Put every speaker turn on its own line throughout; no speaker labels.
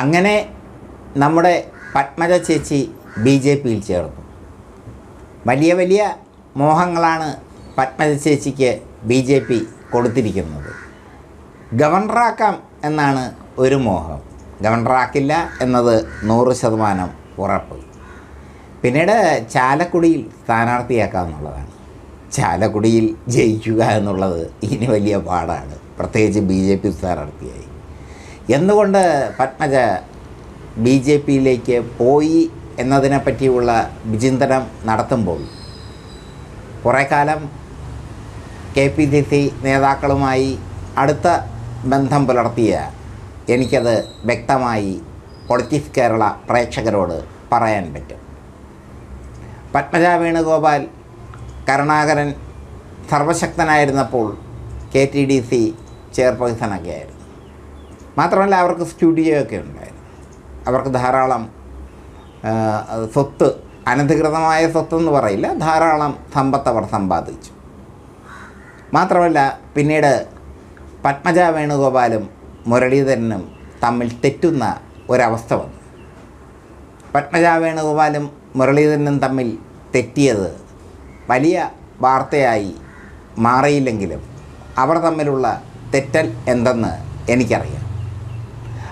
അങ്ങനെ നമ്മുടെ പത്മജ ചേച്ചി ബി ജെ പിയിൽ ചേർന്നു. വലിയ വലിയ മോഹങ്ങളാണ് പത്മജ ചേച്ചിക്ക് ബി ജെ പി കൊടുത്തിരിക്കുന്നത്. ഗവർണറാക്കാം എന്നാണ് ഒരു മോഹം. ഗവർണറാക്കില്ല എന്നത് നൂറ് ശതമാനം ഉറപ്പ്. പിന്നീട് ചാലക്കുടിയിൽ സ്ഥാനാർത്ഥിയാക്കുക എന്നുള്ളതാണ് ചാലക്കുടിയിൽ ജയിക്കുക എന്നുള്ളത് ഇനി വലിയ പാടാണ്. പ്രത്യേകിച്ച് ബി ജെ പി സ്ഥാനാർത്ഥിയായി. എന്തുകൊണ്ട് പത്മജ ബി ജെ പിയിലേക്ക് പോയി എന്നതിനെ പറ്റിയുള്ള വിചിന്തനം നടത്തുമ്പോൾ കുറേ കാലം കെ പി സി സി നേതാക്കളുമായി അടുത്ത ബന്ധം പുലർത്തിയ എനിക്കത് വ്യക്തമായി പൊളിറ്റിക്സ് കേരള പ്രേക്ഷകരോട് പറയാൻ പറ്റും. പത്മജ വേണുഗോപാൽ കരുണാകരൻ സർവശക്തനായിരുന്നപ്പോൾ കെ ടി ഡി സി ചെയർപേഴ്സണൊക്കെ ആയിരുന്നു മാത്രമല്ല അവർക്ക് സ്റ്റുഡിയോ ഒക്കെ ഉണ്ടായിരുന്നു. അവർക്ക് ധാരാളം സ്വത്ത് അനധികൃതമായ സ്വത്തെന്ന് പറയില്ല ധാരാളം സമ്പത്ത് അവർ സമ്പാദിച്ചു. മാത്രമല്ല പിന്നീട് പത്മജ വേണുഗോപാലും മുരളീധരനും തമ്മിൽ തെറ്റുന്ന ഒരവസ്ഥ വന്നു. പത്മജ വേണുഗോപാലും മുരളീധരനും തമ്മിൽ തെറ്റിയത് വലിയ വാർത്തയായി മാറിയില്ലെങ്കിലും അവർ തമ്മിലുള്ള തെറ്റൽ എന്തെന്ന് എനിക്കറിയാം.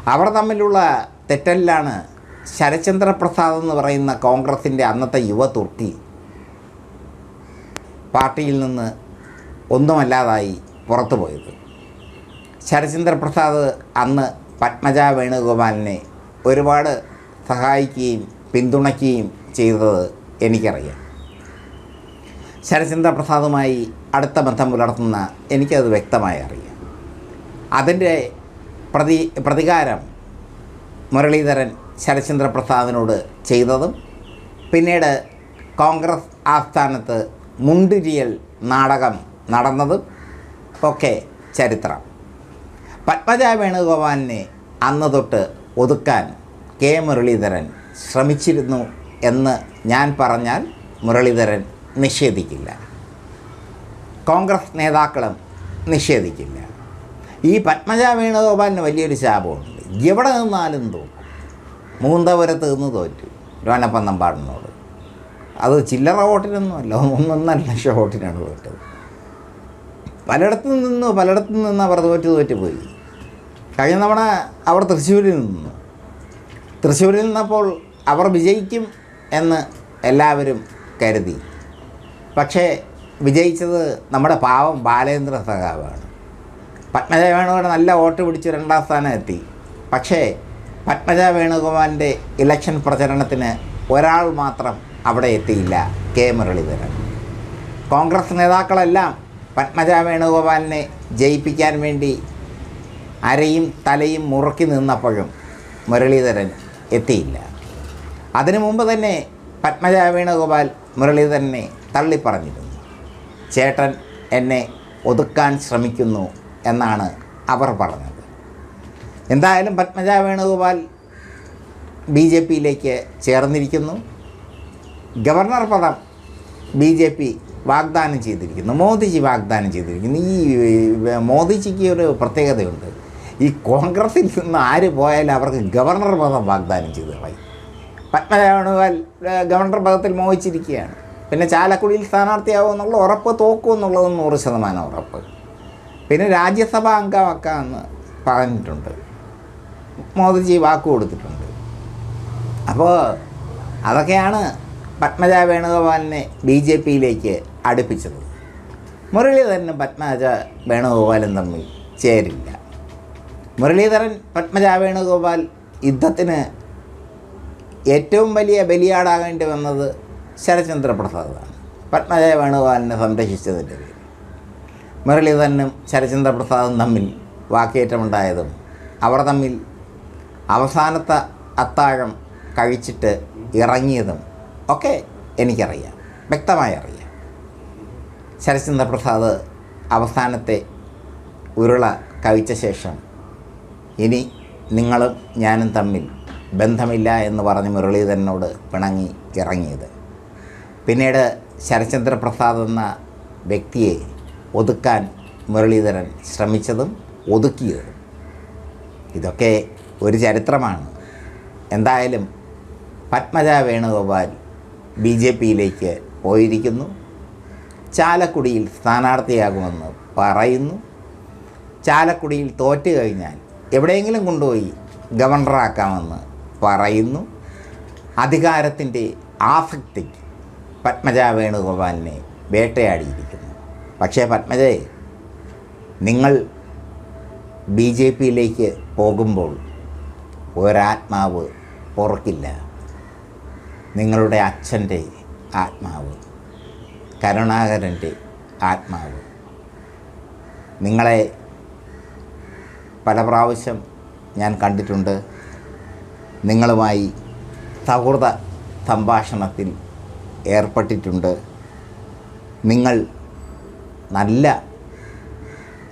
അവർ തമ്മിലുള്ള തെറ്റലിലാണ് ശരചന്ദ്ര പ്രസാദ് എന്ന് പറയുന്ന കോൺഗ്രസിന്റെ അന്നത്തെ യുവ തുർക്കി പാർട്ടിയിൽ നിന്ന് ഒന്നുമല്ലാതായി പുറത്തു പോയത് ശരചന്ദ്ര പ്രസാദ് അന്ന് പത്മജ വേണുഗോപാലിനെ ഒരുപാട് സഹായിക്കുകയും പിന്തുണയ്ക്കുകയും ചെയ്തത് എനിക്കറിയാം. ശരചന്ദ്ര പ്രസാദുമായി അടുത്ത ബന്ധം പുലർത്തുന്ന എനിക്കത് വ്യക്തമായി അറിയാം. അതിന്റെ പ്രതി പ്രതികാരം മുരളീധരൻ ശരചന്ദ്ര പ്രസാദിനോട് ചെയ്തതും പിന്നീട് കോൺഗ്രസ് ആസ്ഥാനത്ത് മുണ്ടിരിയൽ നാടകം നടന്നതും ഒക്കെ ചരിത്രം. പത്മജ വേണുഗോപാലിനെ അന്ന് തൊട്ട് ഒതുക്കാൻ കെ മുരളീധരൻ ശ്രമിച്ചിരുന്നു എന്ന് ഞാൻ പറഞ്ഞാൽ മുരളീധരൻ നിഷേധിക്കില്ല. കോൺഗ്രസ് നേതാക്കളും നിഷേധിക്കില്ല. ഈ പത്മജ വേണുഗോപാലിന് വലിയൊരു ശാപമുണ്ട്. എവിടെ നിന്നാലും തോക്കും മൂന്തപുരത്ത് നിന്ന് തോറ്റു. രോനപ്പന്നമ്പാടിനോട് അത് ചില്ലറ വോട്ടിനൊന്നുമല്ല ഒന്നൊന്നര ലക്ഷം വോട്ടിനാണ് തോറ്റത്. പലയിടത്തു നിന്ന് പലയിടത്തു നിന്ന് അവർ തോറ്റ് തോറ്റ് പോയി. കഴിഞ്ഞ തവണ അവർ തൃശ്ശൂരിൽ നിന്നു. തൃശ്ശൂരിൽ നിന്നപ്പോൾ അവർ വിജയിക്കും എന്ന് എല്ലാവരും കരുതി. പക്ഷേ വിജയിച്ചത് നമ്മുടെ പാവം ബാലേന്ദ്ര സഖാവാണ്. പത്മജ വേണുഗോപാൽ നല്ല വോട്ട് പിടിച്ച് രണ്ടാം സ്ഥാനം എത്തി പക്ഷേ പത്മജ വേണുഗോപാലിന്റെ ഇലക്ഷൻ പ്രചരണത്തിന് ഒരാൾ മാത്രം അവിടെ എത്തിയില്ല കെ മുരളീധരൻ. കോൺഗ്രസ് നേതാക്കളെല്ലാം പത്മജ വേണുഗോപാലിനെ ജയിപ്പിക്കാൻ വേണ്ടി അരയും തലയും മുറുക്കി നിന്നപ്പോഴും മുരളീധരൻ എത്തിയില്ല. അതിനു മുമ്പ് തന്നെ പത്മജ വേണുഗോപാൽ മുരളീധരനെ തള്ളിപ്പറഞ്ഞിരുന്നു. ചേട്ടൻ എന്നെ ഒതുക്കാൻ ശ്രമിക്കുന്നു എന്നാണ് അവർ പറഞ്ഞത്. എന്തായാലും പത്മജ വേണുഗോപാൽ ബി ജെ പിയിലേക്ക് ചേർന്നിരിക്കുന്നു. ഗവർണർ പദം ബി ജെ പി വാഗ്ദാനം ചെയ്തിരിക്കുന്നു. മോദിജി വാഗ്ദാനം ചെയ്തിരിക്കുന്നു. ഈ മോദിജിക്ക് ഒരു പ്രത്യേകതയുണ്ട്. ഈ കോൺഗ്രസിൽ നിന്ന് ആര് പോയാലും അവർക്ക് ഗവർണർ പദം വാഗ്ദാനം ചെയ്ത് കളയും. പത്മജ വേണുഗോപാൽ ഗവർണർ പദത്തിൽ മോഹിച്ചിരിക്കുകയാണ്. പിന്നെ ചാലക്കുടിയിൽ സ്ഥാനാർത്ഥിയാവുമെന്നുള്ള ഉറപ്പ് തോക്കും എന്നുള്ളത് നൂറ് ശതമാനം ഉറപ്പ്. പിന്നെ രാജ്യസഭ അംഗമാക്കാമെന്ന് പറഞ്ഞിട്ടുണ്ട്. മോദിജി വാക്ക് കൊടുത്തിട്ടുണ്ട്. അപ്പോൾ അതൊക്കെയാണ് പത്മജ വേണുഗോപാലിനെ ബി ജെ പിയിലേക്ക് അടുപ്പിച്ചത്. മുരളീധരനും പത്മജ വേണുഗോപാലും തമ്മിൽ ചേരില്ല. മുരളീധരൻ പത്മജ വേണുഗോപാൽ യുദ്ധത്തിന് ഏറ്റവും വലിയ ബലിയാടാകേണ്ടി വന്നത് ശരചന്ദ്ര പ്രസാദാണ് പത്മജ വേണുഗോപാലിനെ സംരക്ഷിച്ചതിന്റെ മുരളീധരനും ശരചന്ദ്ര പ്രസാദും തമ്മിൽ വാക്കേറ്റമുണ്ടായതും അവർ തമ്മിൽ അവസാനത്തെ അത്താഴം കഴിച്ചിട്ട് ഇറങ്ങിയതും ഒക്കെ എനിക്കറിയാം വ്യക്തമായി അറിയാം. ശരചന്ദ്ര പ്രസാദ് അവസാനത്തെ ഉരുള കഴിച്ച ശേഷം ഇനി നിങ്ങളും ഞാനും തമ്മിൽ ബന്ധമില്ല എന്ന് പറഞ്ഞ് മുരളീധരനോട് പിണങ്ങി ഇറങ്ങിയത്. പിന്നീട് ശരചന്ദ്ര പ്രസാദ് എന്ന വ്യക്തിയെ ഒതുക്കാൻ മുരളീധരൻ ശ്രമിച്ചതും ഒതുക്കിയതും. ഇതൊക്കെ ഒരു ചരിത്രമാണ്. എന്തായാലും പത്മജ വേണുഗോപാൽ ബി ജെ പിയിലേക്ക് പോയിരിക്കുന്നു. ചാലക്കുടിയിൽ സ്ഥാനാർത്ഥിയാകുമെന്ന് പറയുന്നു. ചാലക്കുടിയിൽ തോറ്റു കഴിഞ്ഞാൽ എവിടെയെങ്കിലും കൊണ്ടുപോയി ഗവർണറാക്കാമെന്ന് പറയുന്നു. അധികാരത്തിന്റെ ആസക്തിക്ക് പത്മജ വേണുഗോപാലിനെ വേട്ടയാടിയിരിക്കുന്നു. പക്ഷേ പത്മജേ നിങ്ങൾ ബി ജെ പിയിലേക്ക് പോകുമ്പോൾ ഒരാത്മാവ് പുറക്കില്ല. നിങ്ങളുടെ അച്ഛന്റെ ആത്മാവ് കരുണാകരന്റെ ആത്മാവ്. നിങ്ങളെ പല പ്രാവശ്യം ഞാൻ കണ്ടിട്ടുണ്ട്. നിങ്ങളുമായി സൗഹൃദ സംഭാഷണത്തിൽ ഏർപ്പെട്ടിട്ടുണ്ട്. നിങ്ങൾ നല്ല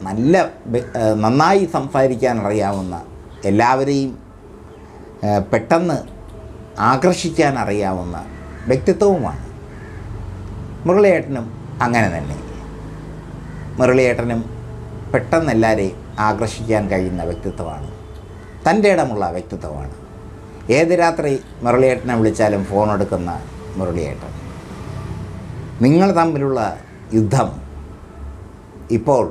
നല്ല നന്നായി സംസാരിക്കാൻ അറിയാവുന്ന എല്ലാവരെയും പെട്ടെന്ന് ആകർഷിക്കാൻ അറിയാവുന്ന വ്യക്തിത്വവുമാണ് മുരളിയേട്ടനും അങ്ങനെ തന്നെ. മുരളിയേട്ടനും പെട്ടെന്ന് എല്ലാവരെയും ആകർഷിക്കാൻ കഴിയുന്ന വ്യക്തിത്വമാണ്. തന്റെ ഇടമുള്ള വ്യക്തിത്വമാണ്. ഏത് രാത്രി മുരളിയേട്ടനെ വിളിച്ചാലും ഫോൺ എടുക്കുന്ന മുരളിയേട്ടൻ. നിങ്ങൾ തമ്മിലുള്ള യുദ്ധം ഇപ്പോൾ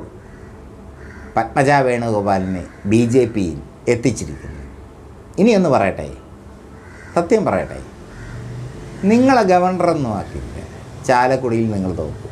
പത്മജ വേണുഗോപാലിനെ ബി ജെ പിയിൽ എത്തിച്ചിരിക്കുന്നു. ഇനിയൊന്ന് പറയട്ടെ? സത്യം പറയട്ടെ? നിങ്ങളെ ഗവർണറൊന്നും ആക്കിയില്ല ചാലക്കുടിയിൽ നിങ്ങൾ തോക്കും